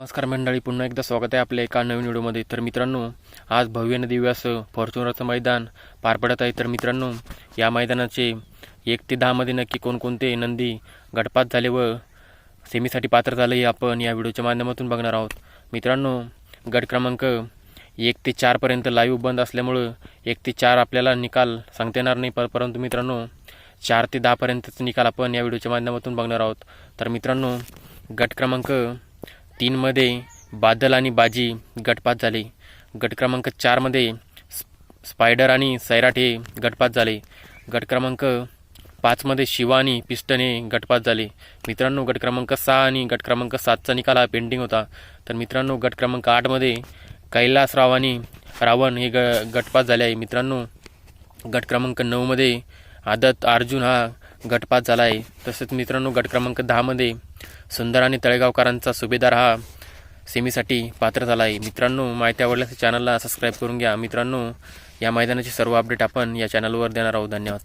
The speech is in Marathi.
नमस्कार मंडळी पुन्हा एकदा स्वागत आहे आपल्या एका नवीन व्हिडिओमध्ये. तर मित्रांनो आज भव्य न फॉर्च्युनरचं मैदान पार पडत आहे. तर मित्रांनो या मैदानाचे एक ते दहामध्ये नक्की कोणकोणते नंदी गटपात झाले व सेमीसाठी पात्र झाले हे आपण या व्हिडिओच्या माध्यमातून बघणार आहोत. मित्रांनो गट क्रमांक एक ते चारपर्यंत लाईव्ह बंद असल्यामुळं एक ते चार आपल्याला निकाल सांगता येणार नाही. पर परंतु मित्रांनो चार ते दहापर्यंतच निकाल आपण या व्हिडिओच्या माध्यमातून बघणार आहोत. तर मित्रांनो गट क्रमांक तीनमध्ये बादल आणि बाजी गटपात झाले. गट क्रमांक चारमध्ये स्प- स्पायडर आणि सैराट हे गटपात झाले. गट क्रमांक पाचमध्ये शिवा आणि पिस्टन हे गटपात झाले. मित्रांनो गट क्रमांक सहा आणि गट क्रमांक सातचा निकाल हा पेंडिंग होता. तर मित्रांनो गट क्रमांक आठमध्ये कैलासराव आणि रावण हे ग गटपात झाले आहे. मित्रांनो गट क्रमांक नऊमध्ये आदत अर्जुन हा गटपात झाला आहे तसेच मित्रांनो गट क्रमांक दहामध्ये सुंदर आणि तळेगावकरांचा सुभेदार हा सेमीसाठी पात्र झाला आहे मित्रांनो माहिती आवडल्यास चॅनलला सबस्क्राईब करून घ्या. मित्रांनो या मैदानाची सर्व अपडेट आपण या चॅनलवर देणार आहोत. धन्यवाद.